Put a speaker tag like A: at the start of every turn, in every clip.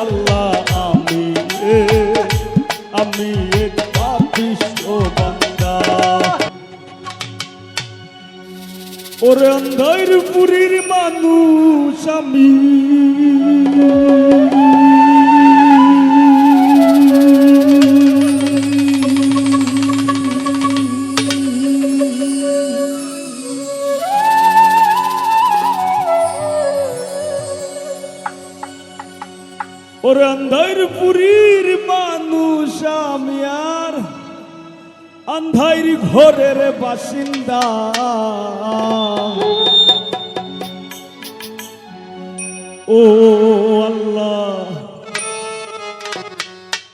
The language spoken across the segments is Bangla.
A: আল্লাহ আমি আমি ওরে অন্ধের পুরীর মানুষ আমি। ওরে পুরীর মানুষ আমি আর। আন্ধাইর ঘরের বাসিন্দা। ও আল্লাহ।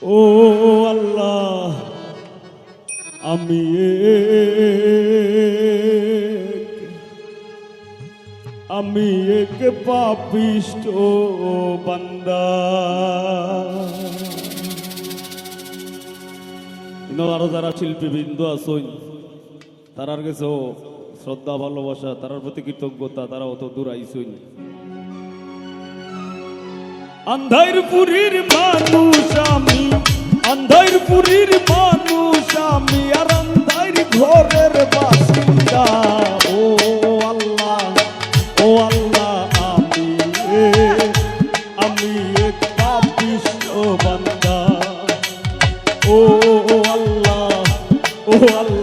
A: ও আল্লাহ। আমি পাপিষ্ট আরও যারা শিল্পীবৃন্দ আছেন, তারার কাছে শ্রদ্ধা, ভালোবাসা, তারার প্রতি কৃতজ্ঞতা তারা অত দূর আইসইন আন্ধাইর পুরীর মানুষ আমি আন্ধাইর পুরীর মানুষ আমি, আর আন্ধাইর ঘরের বাসিন্দা ও আল্লাহ ও আল্লাহ।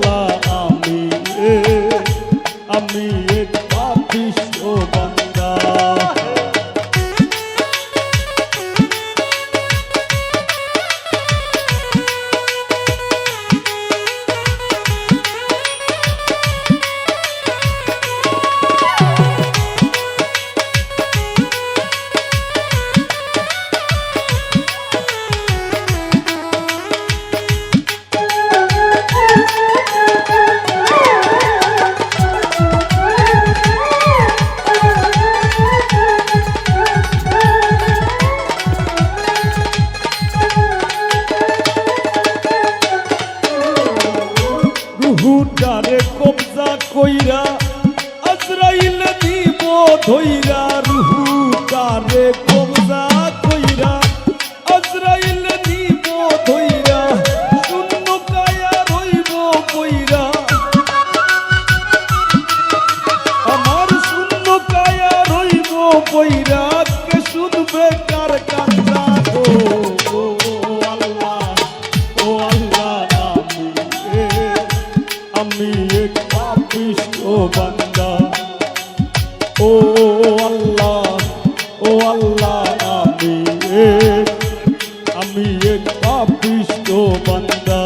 A: পাপিষ্ট বান্দা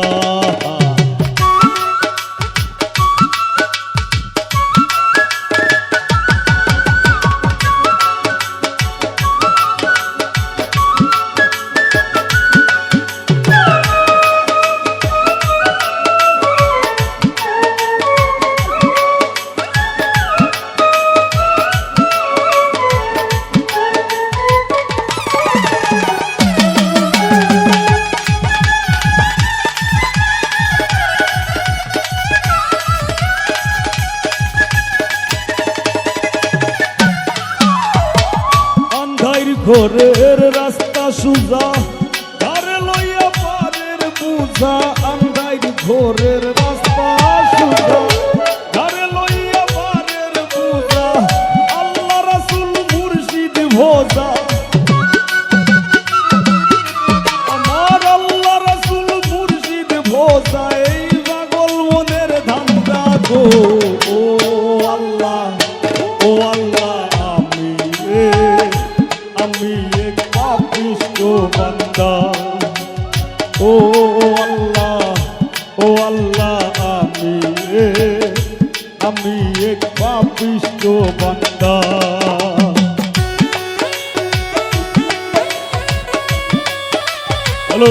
A: ঘরের রাস্তা সুজা ধারে লইয়া পারের বুঝা, আন্ধাইর ঘরের রাস্তা সুজা। ধারে লইয়া পারের বুঝা, আল্লাহ রাসূল মুর্শিদ ভোজা। আমার আল্লাহ রাসূল মুর্শিদ ভোজা, এই পাগল মনের ধান্দা গো। ও আল্লাহ আমি আমি এক পাপিষ্ট বান্দা। হ্যালো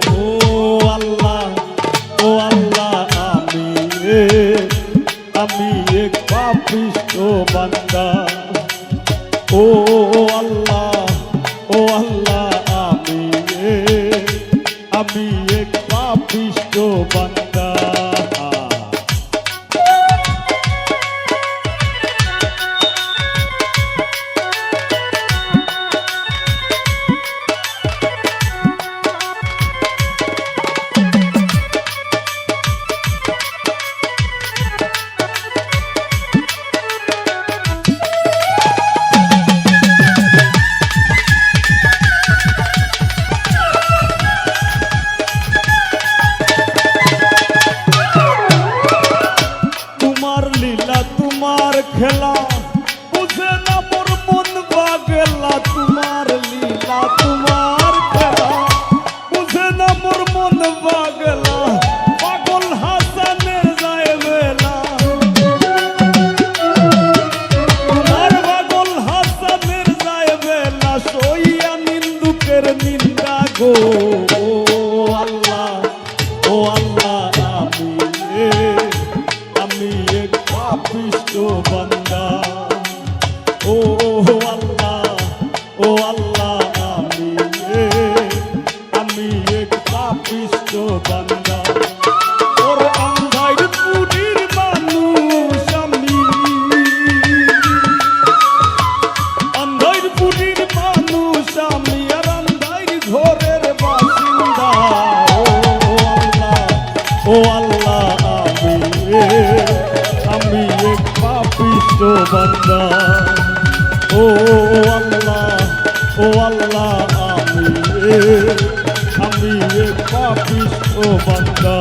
A: ও বান্দা,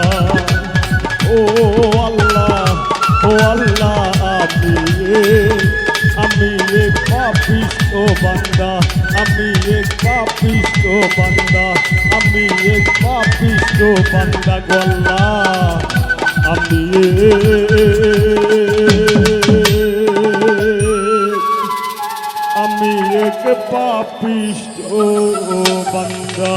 A: ও আল্লাহ ও আল্লাহ আমি আমি এক পাপিস্ট ও বান্দা, আমি এক পাপিস্ট ও বান্দা, আমি এক ও বান্দা গল্লা আমি আমি এক পাপিস্ট ও বান্দা।